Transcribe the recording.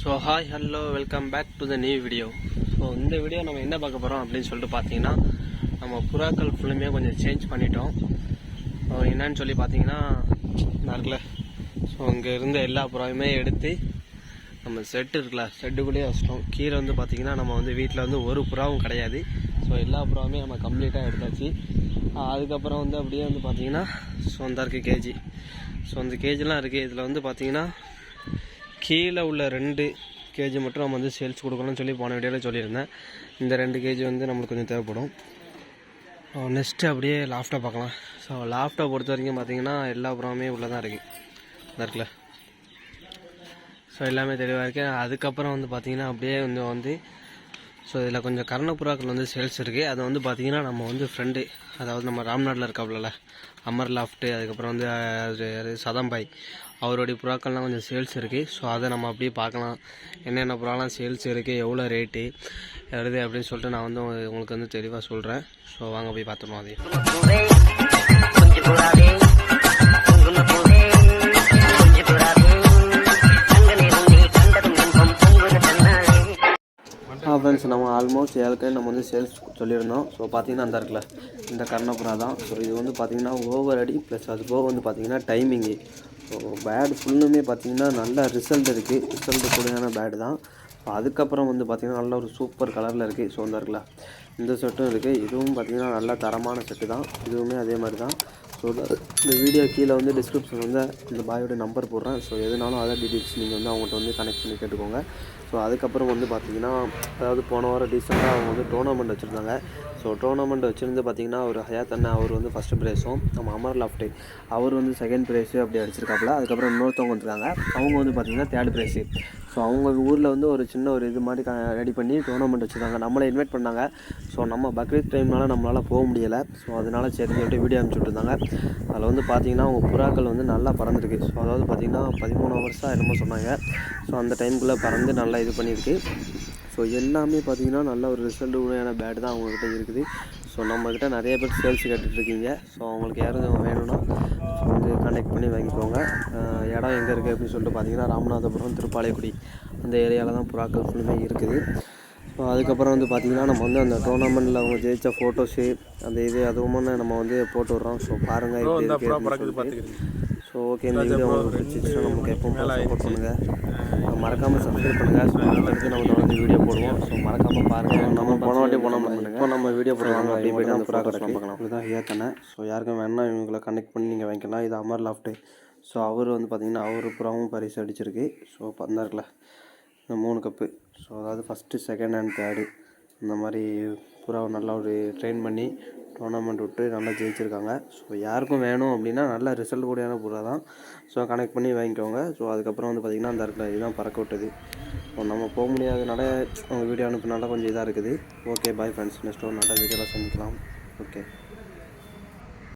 So hi hello welcome back to the new video so இந்த video நம்ம என்ன பார்க்க போகிறோம் அப்படின்னு சொல்லிட்டு பார்த்தீங்கன்னா நம்ம புறாக்கள் ஃபுல்லுமே கொஞ்சம் சேஞ்ச் பண்ணிட்டோம். என்னன்னு சொல்லி பார்த்தீங்கன்னா இருக்குல்ல ஸோ இங்கே இருந்த எல்லா புறாவையுமே எடுத்து நம்ம செட்டு இருக்குல்ல செட்டுக்குள்ளேயே வச்சிட்டோம். கீழே வந்து பார்த்திங்கன்னா நம்ம வந்து வீட்டில் வந்து ஒரு புறாவும் கிடையாது. ஸோ எல்லா புறாவுமே நம்ம கம்ப்ளீட்டாக எடுத்தாச்சு. அதுக்கப்புறம் வந்து அப்படியே வந்து பார்த்தீங்கன்னா ஸோ அந்த இருக்குது கேஜி ஸோ அந்த கேஜிலாம் இருக்குது இதில் வந்து பார்த்திங்கன்னா கீழே உள்ள ரெண்டு கேஜி மட்டும் நம்ம வந்து சேல்ஸ் கொடுக்கணும்னு சொல்லி போன வீடியோவில் சொல்லியிருந்தேன். இந்த ரெண்டு கேஜி வந்து நம்மளுக்கு கொஞ்சம் தேவைப்படும். நெக்ஸ்ட்டு அப்படியே லாஃப்டாக பார்க்கலாம். ஸோ லாஃப்டை பொறுத்த வரைக்கும் பார்த்தீங்கன்னா எல்லா புறமே உள்ளே தான் இருக்குது இந்த இருக்குல்ல? ஸோ எல்லாமே தெளிவாக இருக்கேன் அதுக்கப்புறம் வந்து பார்த்திங்கன்னா அப்படியே வந்து வந்து ஸோ இதில் கொஞ்சம் கரண புறாக்கள் வந்து சேல்ஸ் இருக்குது அது வந்து பார்த்தீங்கன்னா நம்ம வந்து ஃப்ரெண்டு அதாவது நம்ம ராம்நாட்டில் இருக்காப்புல அமர் லாஃப்ட்டு அதுக்கப்புறம் வந்து அது சதம்பாய் அவருடைய புறாக்கள்லாம் கொஞ்சம் சேல்ஸ் இருக்குது ஸோ அதை நம்ம அப்படியே பார்க்கலாம். என்னென்ன புறாலாம் சேல்ஸ் இருக்குது எவ்வளோ ரேட்டு வருது அப்படின்னு சொல்லிட்டு நான் வந்து உங்களுக்கு வந்து தெளிவாக சொல்கிறேன் ஸோ வாங்க போய் பார்த்துருவோம் அதையும். ஆ ஃப்ரெண்ட்ஸ் நம்ம ஆல்மோஸ்ட் ஏற்கனவே நம்ம வந்து சேல்ஸ் சொல்லியிருந்தோம். ஸோ பார்த்தீங்கன்னா அந்த இருக்குல்ல இந்த கர்ணப்புறா தான். ஸோ இது வந்து பார்த்திங்கன்னா ஓவர் அடி ப்ளஸ் அது போக வந்து பார்த்திங்கன்னா டைமிங்கு ஸோ பேட் ஃபுல்லுமே பார்த்திங்கன்னா நல்ல ரிசல்ட் இருக்குது ரிசல்ட் கூடியான பேட் தான். ஸோ அதுக்கப்புறம் வந்து பார்த்திங்கன்னா நல்ல ஒரு சூப்பர் கலரில் இருக்குது ஸோ இந்த இருக்குல்ல இந்த செட்டும் இருக்குது இதுவும் பார்த்திங்கன்னா நல்ல தரமான செட்டு தான். இதுவுமே அதே மாதிரி தான். ஸோ இந்த வீடியோ கீழே வந்து டிஸ்கிரிப்ஷன் வந்து இந்த பாயோட நம்பர் போடுறேன். ஸோ எதுனாலும் அதர் டீட்டெயில்ஸ் நீங்கள் வந்து அவங்கள்ட்ட வந்து கனெக்ட் பண்ணி கேட்டுக்கோங்க. ஸோ அதுக்கப்புறம் வந்து பார்த்தீங்கன்னா அதாவது போன வாரம் ரீசெண்டாக அவங்க வந்து டோர்னாமெண்ட் வச்சுருந்தாங்க. ஸோ டோர்னாமெண்ட் வச்சுருந்து பார்த்தீங்கன்னா ஒரு ஹயாத் அண்ணா அவர் வந்து ஃபஸ்ட்டு ப்ரைஸும் நம்ம அமர் லாஃப்டே அவர் வந்து செகண்ட் ப்ரைஸு அப்படி அடிச்சிருக்காப்புல. அதுக்கப்புறம் இன்னொருத்தவங்க வந்துருக்காங்க. அவங்க வந்து பார்த்தீங்கன்னா தேர்ட் ப்ரைஸு ஸோ அவங்க ஊரில் வந்து ஒரு சின்ன ஒரு இது மாதிரி ரெடி பண்ணி டோர்னாமெண்ட் வச்சுருந்தாங்க நம்மளை இன்வைட் பண்ணாங்க. ஸோ நம்ம பக்ரீத் டைம்னால நம்மளால் போக முடியலை. ஸோ அதனால சரி சொல்லிட்டு வீடியோ அனுப்பிச்சி விட்டுருந்தாங்க. அதில் வந்து பார்த்தீங்கன்னா அவங்க புறாக்கள் வந்து நல்லா பறந்துருக்கு. ஸோ அதாவது பார்த்தீங்கன்னா பதிமூணு வருஷம் என்னமோ சொன்னாங்க. ஸோ அந்த டைமுக்குள்ளே பறந்து நல்லா இது பண்ணியிருக்கு. ஸோ எல்லாமே பார்த்தீங்கன்னா நல்ல ஒரு ரிசல்ட் உடையான பேட் தான் அவங்கக்கிட்ட இருக்குது. ஸோ நம்மக்கிட்ட நிறைய பேர் சேல்ஸ் கேட்டுட்ருக்கீங்க. ஸோ அவங்களுக்கு யாரும் வேணும்னா வந்து கான்டாக்ட் பண்ணி வாங்கிக்கோங்க. இடம் எங்கே இருக்குது அப்படின்னு சொல்லிட்டு பார்த்தீங்கன்னா ராமநாதபுரம் திருப்பாலைக்குடி. அந்த ஏரியாவில் தான் புறாக்கள் ஃபுல்லுமே இருக்குது. அதுக்கப்புறம் வந்து பார்த்திங்கன்னா நம்ம வந்து அந்த டோர்னாமெண்ட்டில் அவங்க ஜெயிச்ச ஃபோட்டோஸு அந்த இது அதுவும் நம்ம வந்து போட்டு விட்றோம். ஸோ பாருங்கள் இப்படி. ஸோ ஓகே இந்த வீடியோ உங்களுக்கு பிடிச்சிச்சுன்னா நமக்கு எப்பவும் சப்போர்ட் பண்ணுங்கள் மறக்காமல் சப்ஸ்கிரைப் பண்ணுங்கள் ஸோ அடுத்தடுத்து நம்ம தொடர்ந்து வீடியோ போடுவோம். ஸோ மறக்காமல் பாருங்கள் நம்ம போன வாட்டி போனோம் இப்போ நம்ம வீடியோ போடுவாங்க அப்படியே போய்ட்டு அந்த புறா பார்க்கலாம். இதுதான் ஏத்தனை. ஸோ யாருக்கும் வேணா இவங்களை கனெக்ட் பண்ணி நீங்கள் வாங்கிக்கலாம். இது அமர் லாஃப்ட்டு ஸோ அவர் வந்து பார்த்தீங்கன்னா அவர் புறாவும் பரிசு அடிச்சிருக்கு. ஸோ பந்தா இருக்குல்ல இந்த மூணு கப்பு ஸோ அதாவது ஃபஸ்ட்டு செகண்ட் அண்ட் தேர்டு இந்த மாதிரி புறாவை நல்லா ஒரு ட்ரெயின் பண்ணி டோர்னாமெண்ட் விட்டு நல்லா ஜெயிச்சிருக்காங்க. ஸோ யாருக்கும் வேணும் அப்படின்னா நல்ல ரிசல்ட் கூடியான புறா தான். ஸோ கனெக்ட் பண்ணி வாங்கிக்கோங்க. ஸோ அதுக்கப்புறம் வந்து பார்த்திங்கன்னா அந்த இடத்துல இதுதான் பறக்க விட்டது. ஸோ நம்ம போக முடியாதனால அவங்க வீடியோ அனுப்புனால கொஞ்சம் இதாக இருக்குது. ஓகே பாய் ஃப்ரெண்ட்ஸ் நெக்ஸ்ட் ஒரு நல்ல வீடியோவில் சந்திக்கலாம். ஓகே